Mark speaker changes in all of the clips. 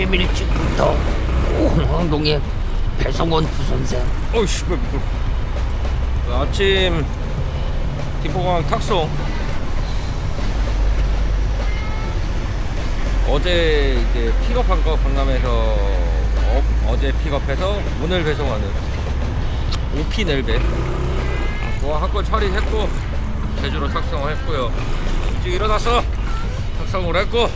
Speaker 1: 아침 일찍부터 공항동에 배송원 부선생
Speaker 2: 어이 씨발 미끄러. 그 아침 김포공항 탁송 어제 이제 픽업한 거 강남에서 어, 제 픽업해서 오늘 배송하는 오피 넬베 뭐 한건 처리했고 제주로 탁송을 했고요 일찍 일어나서 탁송을 했고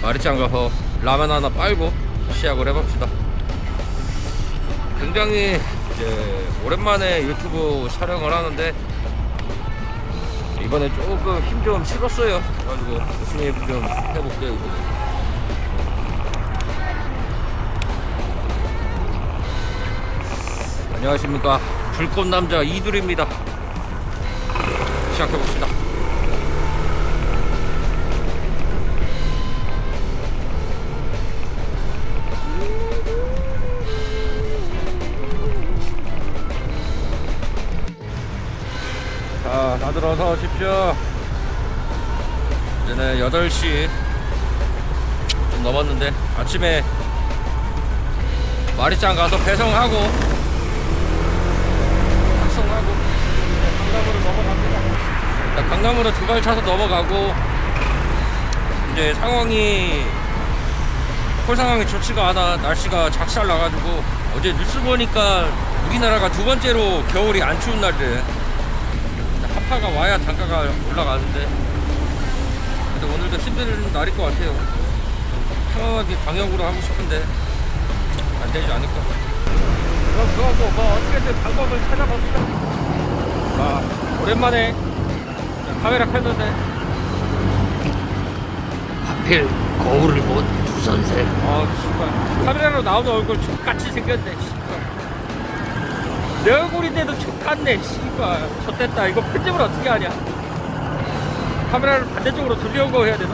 Speaker 2: 마리짱 가서 라면 하나 빨고 시작을 해봅시다 굉장히 이제 오랜만에 유튜브 촬영을 하는데 이번에 조금 힘 좀 실었어요. 그래가지고 열심히 좀 해볼게요. 이번에. 안녕하십니까 불꽃 남자 이둘입니다. 시작해 봅시다. 다들 어서 오십시오. 이제는 8시 좀 넘었는데 아침에 마리짱 가서 배송하고 확송하고 강남으로 넘어갑니다. 자, 강남으로 두 발 차서 넘어가고 이제 상황이 콜 상황이 좋지가 않아 날씨가 작살 나가지고 어제 뉴스 보니까 우리나라가 두 번째로 겨울이 안 추운 날이래. 한파가 와야 단가가 올라가는데. 근데 오늘도 힘든 날일 것 같아요. 평화하게 방역으로 하고 싶은데 안 되지 않을까? 그럼 그거고 뭐 어떻게든 방법을 찾아봅시다. 아 오랜만에 카메라 켰는데.
Speaker 1: 하필 거울을 본 부선생.
Speaker 2: 아 씨발. 카메라로 나오는 얼굴 족같이 생겼네 내 얼굴인데도 족같네 씨발. 좆됐다. 이거 편집을 어떻게 하냐? 카메라를 반대쪽으로 돌려오고 해야 되나?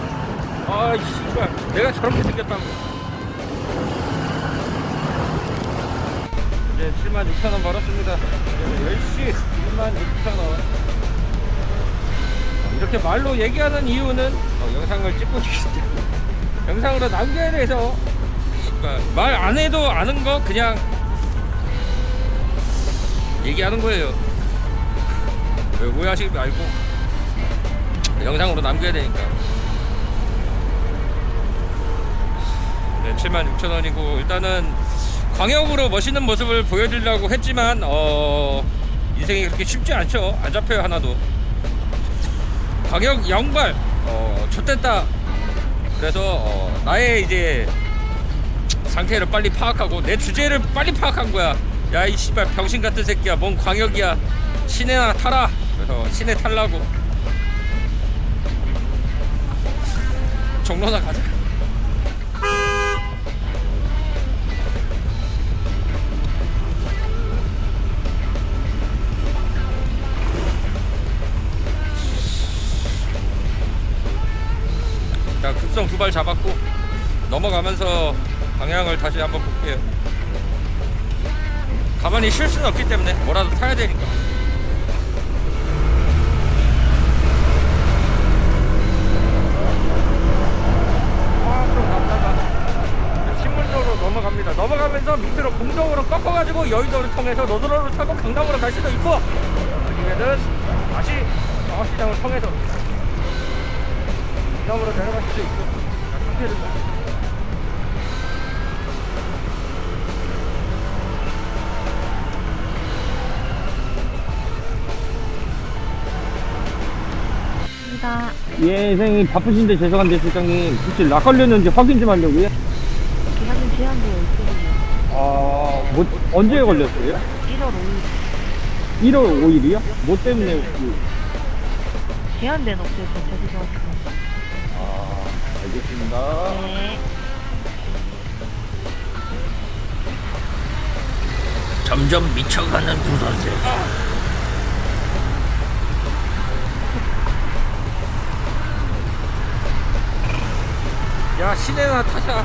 Speaker 2: 아 씨발. 내가 저렇게 생겼다고. 이제 7만 6천 원 벌었습니다. 이제 10시 1만 6천 원. 이렇게 말로 얘기하는 이유는 어, 영상을 찍고 때문에 영상으로 남겨야 돼서. 말 안 해도 아는 거 그냥 얘기하는 거예요. 왜 오해하시지 말고 영상으로 남겨야 되니까. 네, 76,000원이고 일단은 광역으로 멋있는 모습을 보여드리려고 했지만 어 인생이 그렇게 쉽지 않죠. 안 잡혀요 하나도. 광역 영발 어 좆됐다. 그래서 어, 나의 이제 상태를 빨리 파악하고 내 주제를 빨리 파악한 거야. 야 이 씨발 병신 같은 새끼야. 뭔 광역이야. 시내나 타라. 그래서 시내 탈라고. 종로나 가자. 자 급성 두 발 잡았고 넘어가면서 방향을 다시 한번 볼게요. 가만히 쉴 수는 없기 때문에 뭐라도 타야 되니까. 신문로로 넘어갑니다. 넘어가면서 밑으로 공정으로 꺾어가지고 여의도를 통해서 노드로를 타고 강남으로 갈 수도 있고 아니면은 다시 정합시장을 통해서 강남으로 내려갈 수도 있고 자, 상태를 예, 선생님 바쁘신데 죄송한데 실장님 혹시 락 걸렸는지 확인 좀 하려고요.
Speaker 3: 기사님 제한되어 있거든요.
Speaker 2: 아, 뭐 언제 걸렸어요?
Speaker 3: 1월 5일
Speaker 2: 1월 5일이요? 뭐 때문에 혹시?
Speaker 3: 제한된 업체에서 제주도왔습니다
Speaker 2: 아, 알겠습니다.
Speaker 3: 네.
Speaker 1: 점점 미쳐가는 부선생
Speaker 2: 야, 시내나 타자.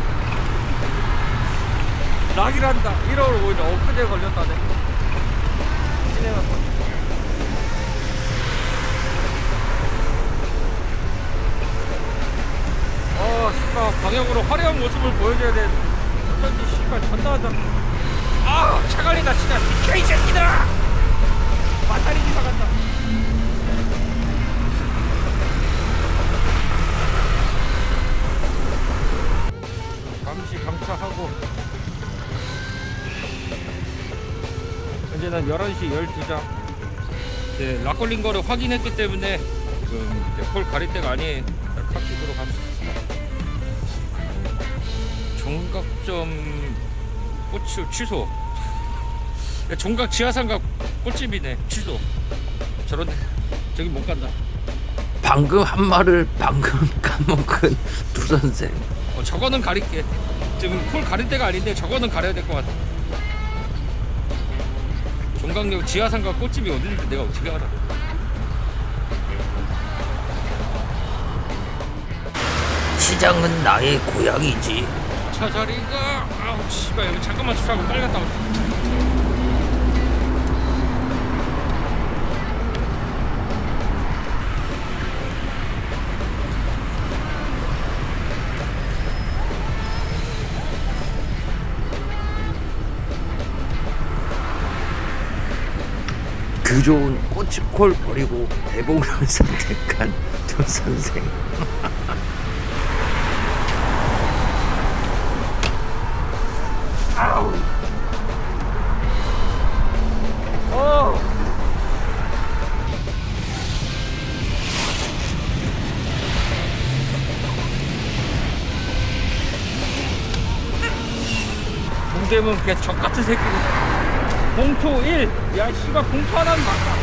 Speaker 2: 락이란다. 1월 5일 엊그제 걸렸다네. 시내나 타자. 어, 씨발. 나라 방역으로 화려한 모습을 보여줘야 돼. 어쩐지 씨발 존나 하자. 아, 차갈리다 진짜. 비켜 이 새끼들아. 마타리 기사 간다. 감차하고 현재는 11시 12장. 이제 락 걸린 거를 확인했기 때문에 지금 이제 폴 가릴 때가 아닌 파킥으로 갑시다. 종각점 꽃이 취소. 야, 종각 지하상가 꽃집이네 취소. 저런데 저기 못 간다.
Speaker 1: 방금 한 말을 방금 까먹은 두 선생.
Speaker 2: 어, 저거는 가릴게. 지금 폴 가릴 때가 아닌데 저거는 가려야 될 것 같아. 종강역 지하상가 꽃집이 어딘지 내가 어떻게 알아?
Speaker 1: 시장은 나의 고향이지.
Speaker 2: 차 자리가 아우 씨발 여기 잠깐만 주차하고 빨리 갔다 오자.
Speaker 1: 그 좋은 꼬치콜 버리고 대봉을 선택한 두 선생.
Speaker 2: 어. 동대문 걔 적같은 새끼 봉투 1! 야 씨발 봉투 하나는 맞다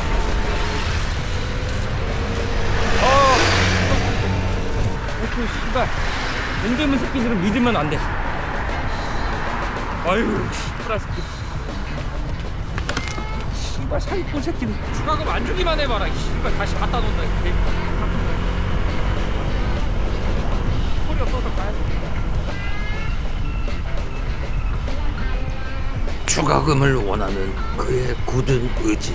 Speaker 2: 어. 봉투 씨발. 동대문 새끼들은 믿으면 안 돼. 아유 씨발 새끼 씨발 사기꾼 새끼는 추가금 안 주기만 해봐라 이 씨발. 다시 갖다 놓는다. 소리 없어서 가야 돼
Speaker 1: 추가금을 원하는 그의 굳은 의지.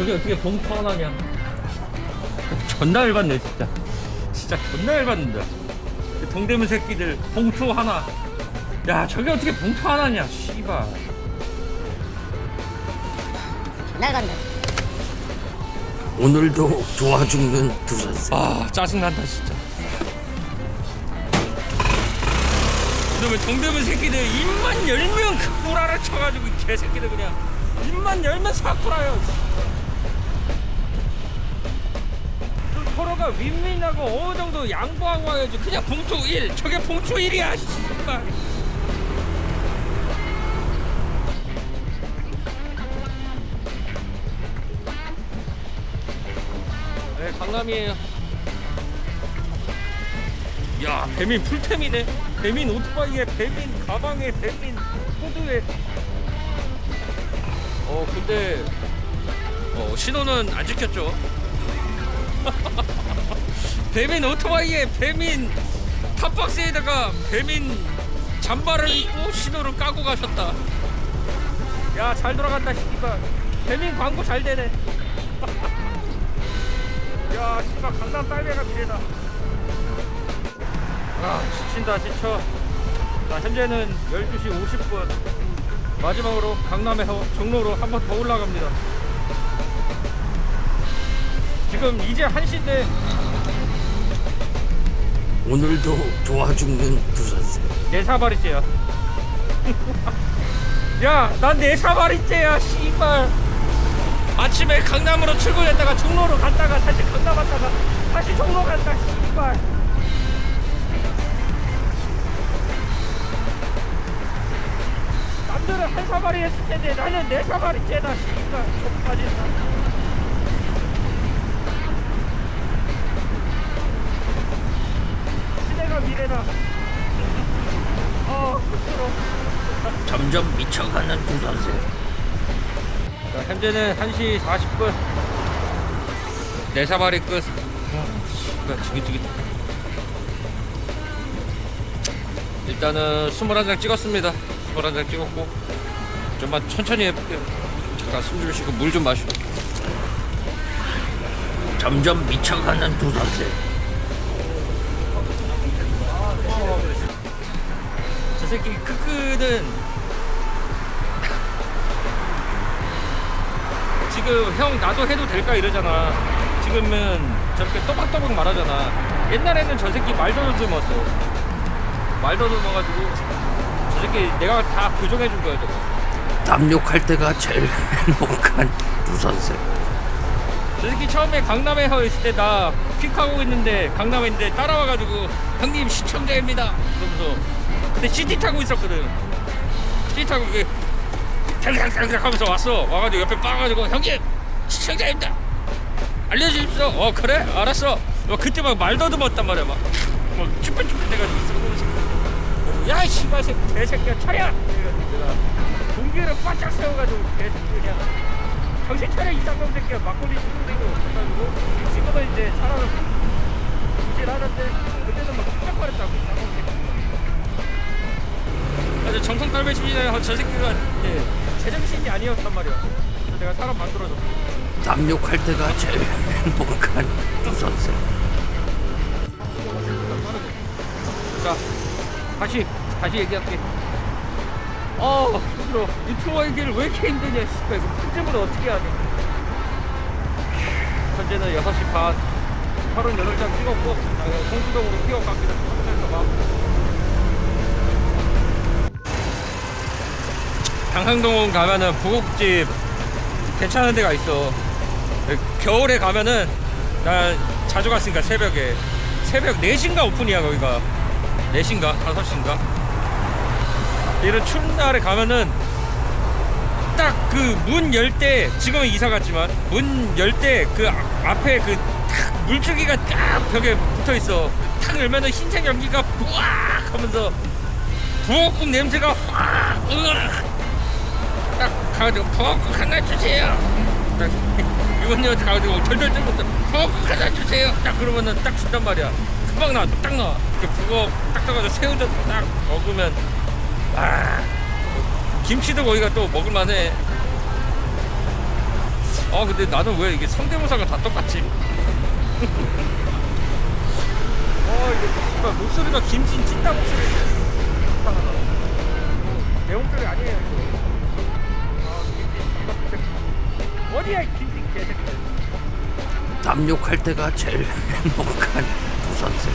Speaker 2: 저게 어떻게 봉투 하나냐 존나 열받네 진짜. 진짜 존나 열받는다 이 동대문 새끼들 봉투 하나. 야 저게 어떻게 봉투 하나냐 씨발.
Speaker 4: 나간다.
Speaker 1: 오늘도 좋아 죽는 두 선생.
Speaker 2: 아 짜증난다 진짜. 그러면 동대문 새끼들 입만 열면 그 구라를 쳐가지고 이 개새끼들 그냥 입만 열면 사쿠라요 서로가 윈윈하고 어느 정도 양보하고 와야지 그냥 봉투 1 저게 봉투 1이야 씨발. 네 강남이에요 야 배민 풀템이네. 배민 오토바이에 배민 가방에 배민 후드에. 어 근데 어 신호는 안 지켰죠 배민 오토바이에 배민 탑박스에다가 배민 잠바를 입고 신호를 까고 가셨다. 야 잘 돌아간다 씨발 배민 광고 잘 되네. 야 씨발 강남 딸배가 미래다. 아 지친다 지쳐. 자 현재는 12시 50분. 마지막으로 강남에서 종로로 한 번 더 올라갑니다. 지금 이제 1시인데
Speaker 1: 오늘도 두 선생.
Speaker 2: 내 사발이째야. 야 난 내 사발이째야 씨발. 아침에 강남으로 출근했다가 종로로 갔다가 다시 강남 갔다가 다시 종로 갔다 씨발. 남들은 한 사발이 했을 텐데 나는 네 사발이째다 씨발. 족빠진다
Speaker 1: 미래다. 어, 점점 미쳐가는 두 선수.
Speaker 2: 자, 현재는 1시 40분. 내 사발이 끝. 지긋지긋. 일단은 21장 찍었습니다. 21장 찍었고 좀만 천천히 해볼게요. 잠깐 숨 좀 쉬고 물 좀 마시고.
Speaker 1: 점점 미쳐가는 두 선수.
Speaker 2: 저 새끼 크크는 지금 형 나도 해도 될까 이러잖아. 지금은 저렇게 또박또박 말하잖아. 옛날에는 저 새끼 말도 더듬었어. 말도 더듬어가지고 저 새끼 내가 다 교정해준 거야 저거.
Speaker 1: 남욕할 때가 제일 행복한 두 선생
Speaker 2: 저 새끼 처음에 강남에서 있을 때나 픽하고 있는데 강남에 있는데 따라와가지고 형님 시청자입니다. 그러면서 근데 CT 타고 있었거든. CT 타고 그게 탕탕탕탕 하면서 왔어. 와가지고 옆에 빠가지고 형님 시청자입니다. 알려주십시오. 어 그래? 알았어. 어, 그때 막말 더듬었단 말이야. 막 막 쭈뼛쭈뼛 해가지고 있어. 야 씨발 새끼 개새끼야. 이래가지고 내가 공기를 바짝 세워가지고 개새끼 그냥 정신 차려 이상놈 새끼야. 막걸리 주고 해가지고 지금은 이제 사람을 부질하는데 그때는 막 깜짝거렸다고. 이상놈 새끼 아주 정통 깔배집이네 저 새끼가. 예, 제정신이 아니었단 말이야. 그래서 내가 사람 만들어줬어.
Speaker 1: 남욕할 때가 제일 행복한 두 선생
Speaker 2: 자 다시 다시 얘기할게 어 힘들어 유튜버 얘기를 왜 이렇게 힘드냐 씨발. 이거 편집을 어떻게 하니 현재는 6시 반. 38장 찍었고 자, 이거 공수동으로 뛰어갑니다 호텔에서 막 당상동 가면은 부곡집 괜찮은 데가 있어. 겨울에 가면은 나 자주 갔으니까 새벽에. 새벽 4시인가 오픈이야 거기가. 4시인가? 5시인가 이런 추운 날에 가면은 딱 그 문 열 때 지금은 이사 갔지만 문 열 때 그 앞에 그 탁 물줄기가 딱 벽에 붙어 있어. 탁 열면은 흰색 연기가 부악 하면서 부엌국 냄새가 확 으악! 딱 가가지고 부엌국 하나 주세요. 딱 이번님한테 가가지고 덜덜 떨면서 부엌국 하나 주세요. 딱 그러면은 딱 준단 말이야. 금방 나와 딱 나와. 그 부엌 딱 떠가지고 새우젓 딱 먹으면 아. 김치도 거기가 또 먹을만해. 아 근데 나는 왜 이게 성대모사가 다 똑같지? 어 이게 정말 목소리가 김진 찐따 목소리. 내 목소리 아니에요 이거. 아 어디야 이 김진 개새끼
Speaker 1: 남욕할 때가 제일 행복한 두 선생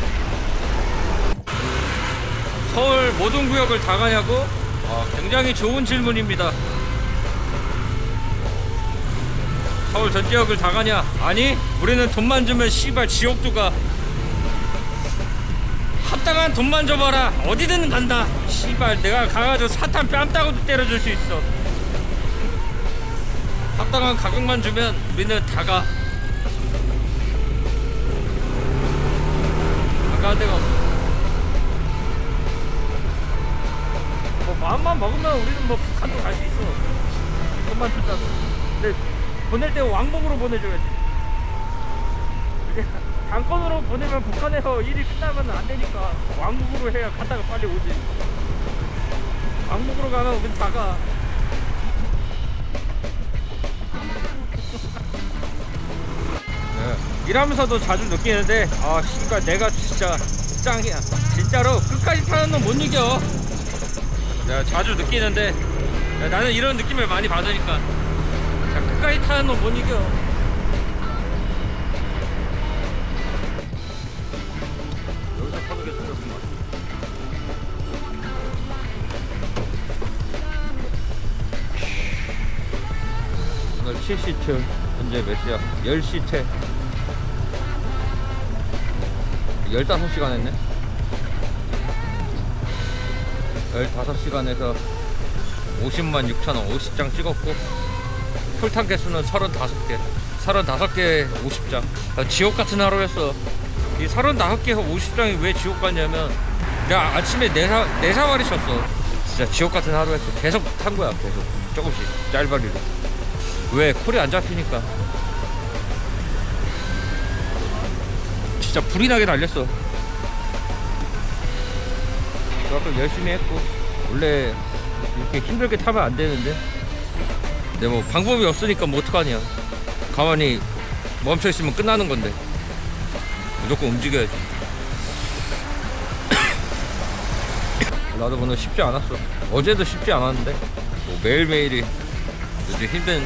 Speaker 2: 서울 모든 구역을 다 가냐고? 아, 굉장히 좋은 질문입니다. 서울 전 지역을 다 가냐? 아니, 우리는 돈만 주면 씨발 지옥도 가. 합당한 돈만 줘봐라. 어디든 간다. 씨발, 내가 가가지고 사탄 뺨 따고도 때려줄 수 있어. 합당한 가격만 주면 우리는 다 가. 안 가는 데가 없어. 마음만 먹으면 우리는 뭐 북한도 갈 수 있어. 돈만 준다고. 근데 보낼 때 왕복으로 보내줘야지. 이게 당권으로 보내면 북한에서 일이 끝나면 안 되니까 왕복으로 해야 갔다가 빨리 오지. 왕복으로 가면 우린 다 가. 네. 일하면서도 자주 느끼는데 아 씨발 내가 진짜 짱이야 진짜로 끝까지 타는 놈 못 이겨 내가 자주 느끼는데 야, 나는 이런 느낌을 많이 받으니까. 자, 끝까지 타는 놈 못 이겨. 여기서 타는 게 좋겠구만 오늘 7시트 현재 몇 시야? 10시 퇴 15시간 했네 15시간에서 50만 6천원 50장 찍었고 풀탄 개수는 35개 35개 50장 아, 지옥 같은 하루였어 이 35개에서 50장이 왜 지옥 같냐면 내가 아침에 4사, 4사마리 쳤어 진짜 지옥 같은 하루였어. 계속 탄 거야, 계속. 조금씩 짤바리로. 왜 콜이 안 잡히니까. 진짜 불이 나게 달렸어. 그만큼 열심히 했고 원래 이렇게 힘들게 타면 안 되는데. 근데 뭐 방법이 없으니까 뭐 어떡하냐. 가만히 멈춰 있으면 끝나는 건데. 무조건 움직여야지. 나도 오늘 쉽지 않았어. 어제도 쉽지 않았는데 뭐 매일매일이 요즘 힘든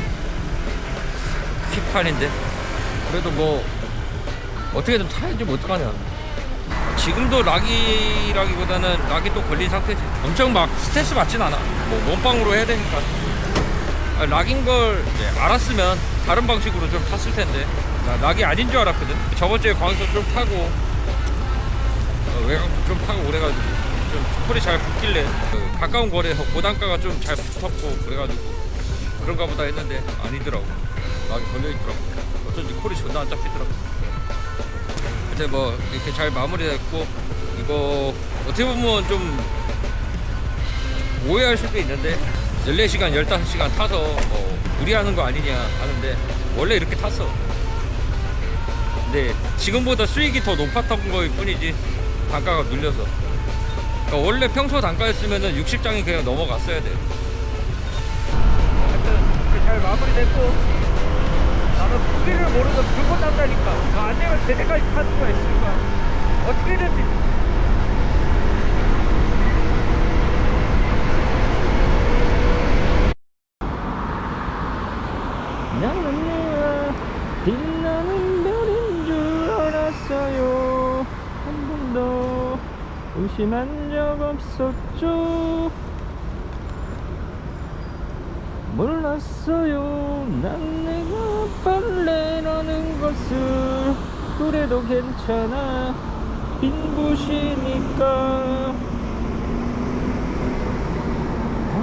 Speaker 2: 킥판인데 그래도 뭐 어떻게든 타야지 뭐 어떡하냐. 지금도 락이라기보다는 락이 또 걸린 상태지. 엄청 막 스트레스 받진 않아. 뭐 몸빵으로 해야 되니까. 아, 락인 걸 알았으면 다른 방식으로 좀 탔을 텐데 나 락이 아닌 줄 알았거든. 저번 주에 광수 좀 타고 어, 외곽도 좀 타고 그래가지고 좀 콜이 잘 붙길래 그 가까운 거리에서 고단가가 좀 잘 붙었고 그래가지고 그런가 보다 했는데 아니더라고. 락이 걸려 있더라고. 어쩐지 콜이 존나 안 잡히더라고. 근데 뭐 이렇게 잘 마무리됐고 이거 어떻게 보면 좀 오해할 수도 있는데 14시간 15시간 타서 뭐 무리하는 거 아니냐 하는데 원래 이렇게 탔어. 근데 지금보다 수익이 더 높았던 거일 뿐이지 단가가 눌려서. 그러니까 원래 평소 단가였으면은 60장이 그냥 넘어갔어야 돼. 하여튼 잘 마무리됐고 나는 포기를 모르고 들고 딴다니까. 안 되면 제대까지 타는 거야. 씨발 어떻게든지? 나는 내가 빛나는 별인 줄 알았어요. 한 번도 의심한 적 없었죠. 몰랐어요. 난 내가 빨래라는 것을 그래도 괜찮아. 빈부시니까.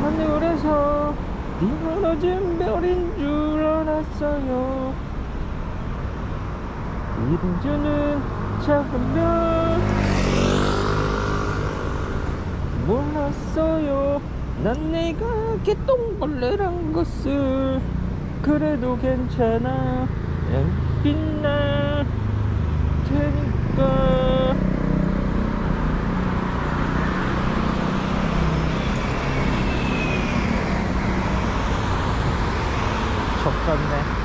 Speaker 2: 하늘에서 떨어진 별인 줄 알았어요. 이루주는 작은 별. 몰랐어요. 난 내가 개똥벌레란 것을 그래도 괜찮아. 양 빛날 테니까. 젖같네